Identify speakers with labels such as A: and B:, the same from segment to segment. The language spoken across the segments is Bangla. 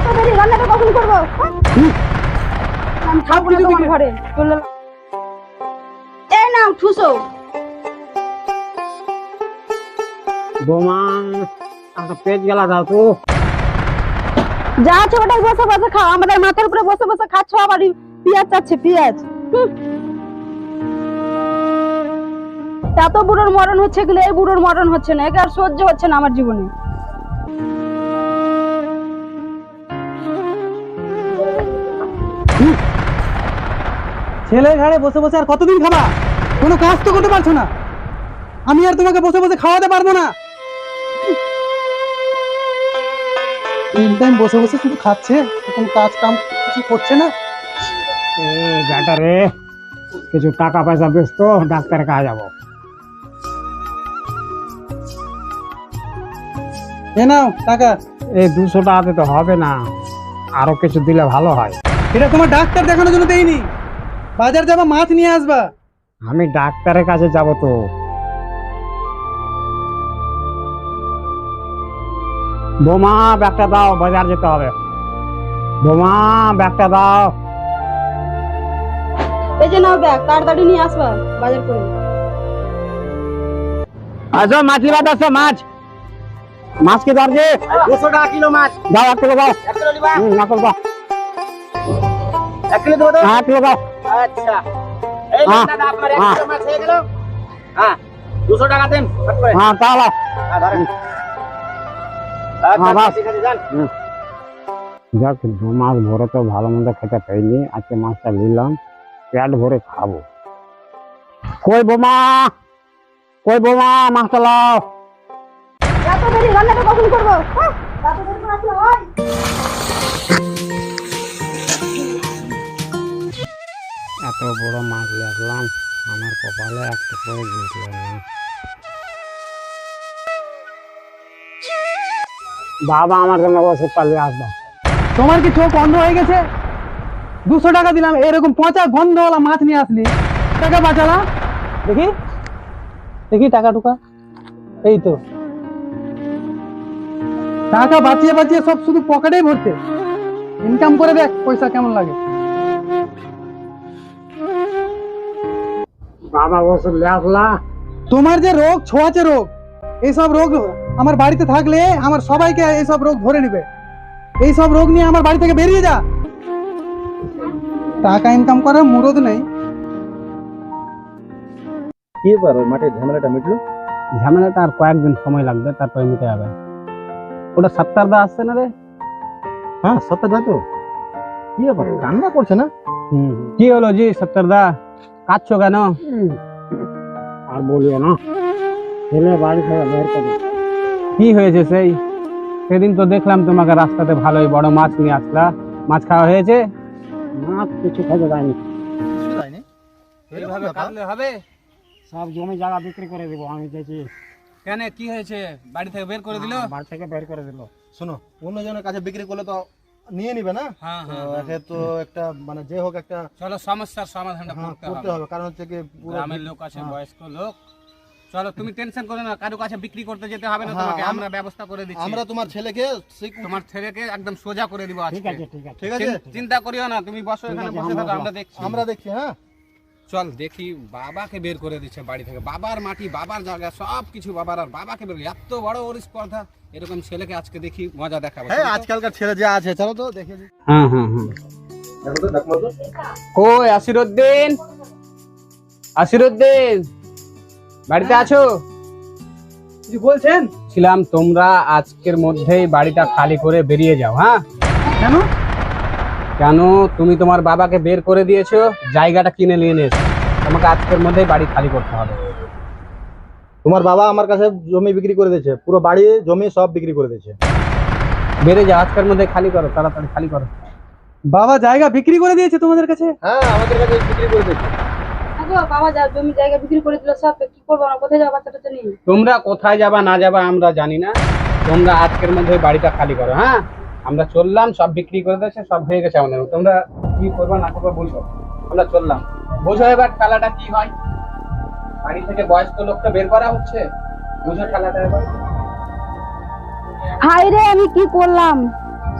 A: এত দেরি রান্নাটা কখন করব? আমি থাকব না তোমার ঘরে। চলে এই নাও ঠুসো।
B: বোমা একটা পেট গেলা দাও তো।
A: যা আছে ওটাই বসে বসে খাও। আমাদের মাথার উপরে বসে বসে খাচ্ছ আবার পেঁয়াজ চাচ্ছে পেঁয়াজ। এত বুড়োর মরণ হচ্ছে গেলে এই বুড়োর মরণ হচ্ছে না। একে আর সহ্য হচ্ছে না আমার জীবনে।
C: ছেলে ঘাড়ে বসে বসে আর কতদিন খাবা? কোনো কাজ তো করতে পারছ না। আমি আর তোমাকে বসে বসে খাওয়াতে পারব না। তিন টাইম বসে বসে শুধু খাচ্ছে কোনো কাজ কাম কিছু করছে না।
B: এ বেটা রে কিছু টাকা পয়সা বেশ তো ডাক্তারের কাছে যাব।
C: এ নাও টাকা।
B: এই দুশো টাকাতে তো হবে না আরও কিছু দিলে ভালো হয়।
C: এটা তোমার ডাক্তার দেখানোর জন্য দেইনি বাজার যাবা মাছ নিয়ে আসবা।
B: আমি ডাক্তারের কাছে যাব তো। বোমা ব্যাগটা দাও বাজার যেতে হবে। বোমা ব্যাগটা দাও।
A: এই যে নাও ব্যাগ তাড়াতাড়ি নিয়ে আসবা বাজার করে।
B: আসো মাছ আসো মাছ। মাছ কি দরজে
D: দুশো টাকা কিলো মাছ।
B: দাও এক কিলো দাও।
D: এক কিলো নিবা।
B: হুম, নাকল
D: এক কিলো দেবো
B: এক কিলো দাও।
D: আচ্ছা। এই
B: হ্যাঁ,
D: দাদা আপনার এক
B: হ্যাঁ।
D: মাছ হয়ে গেল। হ্যাঁ দুশো টাকা দেন
B: হ্যাঁ তাহলে
D: হ্যাঁ, ধরেন।
B: যাক মাস ভরে তো ভালো মন্দ খেতে পাইনি। আজকে মাছটা নিলাম পেট ভরে খাব। কই বোমা? কই বোমা মাছটা লাও
A: রান্নাটা কখন করব। করে আসলে হয়?
B: এত বড় মাছ দেখলাম, আমার কপালে একটা করে জুটল না বাবা, আমার জন্য ওষুধ পালিয়ে আসবা।
C: তোমার কি চোখ অন্ধ হয়ে গেছে? দুশো টাকা দিলাম, এরকম পচা গন্ধওয়ালা মাছ নিয়ে আসলি। টাকা বাঁচালাম দেখি দেখি টাকা টুকা। এই তো। টাকা বাঁচিয়ে বাঁচিয়ে সব শুধু পকেটেই ভরছে। ইনকাম করে দেখ, পয়সা কেমন লাগে।
B: বাবা ওষুধ নিয়ে
C: তোমার যে রোগ ছোঁয়াচে রোগ এইসব রোগ আমার বাড়িতে থাকলে আমার সবাইকে এইসব রোগ ধরে নেবে। এইসব রোগ নিয়ে আমার বাড়ি থেকে বেরিয়ে যা। টাকা ইনকাম করার মুরদ নেই।
D: কি ব্যাপার? ওই মাঠের ঝামেলাটা মিটলো?
B: ঝামেলাটা আর কয়েকদিন সময় লাগবে তারপরে মিটে যাবে। ওটা সাত্তার দা আসছে না রে?
D: হ্যাঁ সত্য তো। কি ব্যাপার? কান্না করছে না?
B: কি হলো জি সত্তর দা? কাঁদছো কেন? আর বলিও না। ছেলে বাড়ি থেকে বের করে কি হয়েছে সেই? সেদিন তো দেখলাম তোমাকে রাস্তাতে ভালোই বড় মাছ নিয়ে আসলা। মাছ খাওয়া হয়েছে? মাছ কিছু খেতে
E: এইভাবে কাঁদলে হবে?
B: সব জমি জায়গা বিক্রি করে দেবো আমি চাইছি
E: কেন? কি হয়েছে? বাড়ি থেকে বের করে দিল?
B: বাড়ি থেকে বের করে দিল।
D: শোনো অন্যজনের কাছে বিক্রি করলে তো নিয়ে নিবে না?
E: হ্যাঁ
D: তো
E: হ্যাঁ।
D: তো একটা মানে যে হোক একটা
E: চলো সমস্যার সমাধানটা
D: হ্যাঁ,
E: করতে
D: করতে
E: হবে।
D: কারণ হচ্ছে কি
E: গ্রামের লোক আছে
D: হ্যাঁ।
E: বয়স্ক লোক। চলো তুমি টেনশন করো না কারও কাছে বিক্রি করতে যেতে হবে না
D: হ্যাঁ,
E: তোমাকে। আমরা ব্যবস্থা করে দিচ্ছি।
D: আমরা তোমার ছেলেকে
E: তোমার ছেলেকে একদম সোজা করে দিব
B: ঠিক
E: আজকে
B: আছে ঠিক আছে।
D: ঠিক আছে?
E: চিন্তা করিও না তুমি বসো এখানে বসে থাকো আমরা দেখছি।
D: আমরা দেখছি হ্যাঁ?
E: চল দেখি বাবাকে বের করে দিচ্ছে বাড়ি থেকে। বাবার মাটি বাবার জায়গা সব কিছু বাবার আর বাবাকে বের এত বড় ওর স্পর্ধা। এরকম ছেলেকে আজকে দেখি মজা দেখাবো।
D: হ্যাঁ আজকালকার ছেলে যে আছে চলো তো দেখে
B: হ্যাঁ হ্যাঁ হ্যাঁ
E: কই আসিরুদ্দিন? আসিরুদ্দিন বাড়িতে আছো?
C: কিছু বলছেন?
E: ছিলাম তোমরা আজকের মধ্যেই বাড়িটা খালি করে বেরিয়ে যাও হ্যাঁ?
C: কেন?
E: কেন? তুমি তোমার বাবাকে বের করে দিয়েছ জায়গাটা কিনে নিয়ে নিয়েছো তোমাকে আজকের মধ্যেই বাড়ি খালি করতে হবে।
D: তোমার বাবা আমার কাছে জমি বিক্রি করে দিয়েছে। পুরো বাড়ি জমি সব বিক্রি করে দিয়েছে।
E: বেড়ে যাও আজকের মধ্যে খালি করো তাড়াতাড়ি খালি করো।
C: বাবা জায়গা বিক্রি করে দিয়েছে তোমাদের কাছে?
D: হ্যাঁ আমাদের কাছে বিক্রি করে দিয়েছে।
A: বাবা যা জমি জায়গা বিক্রি করে দিল সব কি করব না কোথায় যাব বাচ্চাটা নিয়ে
E: তোমরা কোথায় যাবা না যাবা আমরা জানি না। তোমরা আজকের মধ্যে বাড়িটা খালি করো হ্যাঁ? আমরা চললাম সব বিক্রি করে দিয়েছে সব হয়ে গেছে আমাদের তোমরা কি করবা না করবা বলছো। আমরা চললাম। বোঝো এবার খেলাটা কি হয়। বাড়ি থেকে বয়স্ক লোকটা বের করা হচ্ছে? বুঝো খেলাটা এবার
A: হাই রে আমি কি করলাম?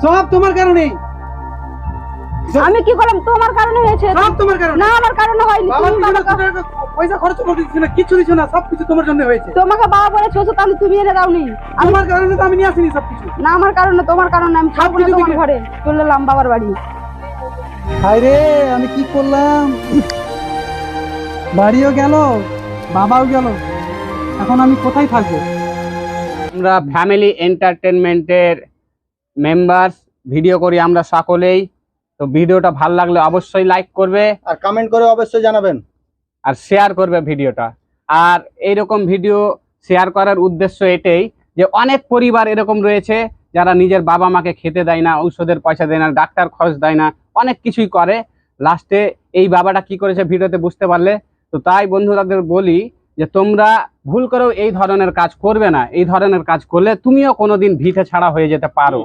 C: সব তোমার কারণেই
A: আমি কি করলাম? তোমার কারণে হয়েছে
C: সব তোমার কারণে।
A: না আমার কারণে হয়নি। তুমি
C: তুমি পয়সা খরচ করতে দিচ্ছ না কিছু দিচ্ছ না সব কিছু তোমার জন্য হয়েছে।
A: তোমাকে বাবা বলেছে ওষুধ আমি তুমি এনে দাওনি।
C: আমার কারণে তো আমি নিয়ে আসিনি সব কিছু।
A: না আমার কারণে তোমার কারণে আমি না
C: কিছু
A: তোমার ঘরে। চলে এলাম বাবার বাড়ি।
C: হাই রে আমি কি করলাম? বাড়িও গেল বাবাও গেল। এখন আমি কোথায় থাকব?
E: আমরা ফ্যামিলি এন্টারটেনমেন্টের মেম্বার্স ভিডিও করি আমরা সকলেই। তো ভিডিওটা ভালো লাগলে অবশ্যই লাইক করবে।
D: আর কমেন্ট করে অবশ্যই জানাবেন।
E: আর শেয়ার করবে ভিডিওটা। আর এইরকম ভিডিও শেয়ার করার উদ্দেশ্য এটাই যে অনেক পরিবার এরকম রয়েছে যারা নিজের বাবা মাকে খেতে দেয় না ঔষধের পয়সা দেয় না ডাক্তার খরচ দেয় না অনেক কিছুই করে। লাস্টে এই বাবাটা কি করেছে ভিডিওতে বুঝতে পারলে? তো তাই বন্ধু তাদের বলি যে তোমরা ভুল করেও এই ধরনের কাজ করবে না। এই ধরনের কাজ করলে তুমিও কোনোদিন ভিতে ছাড়া হয়ে যেতে পারো।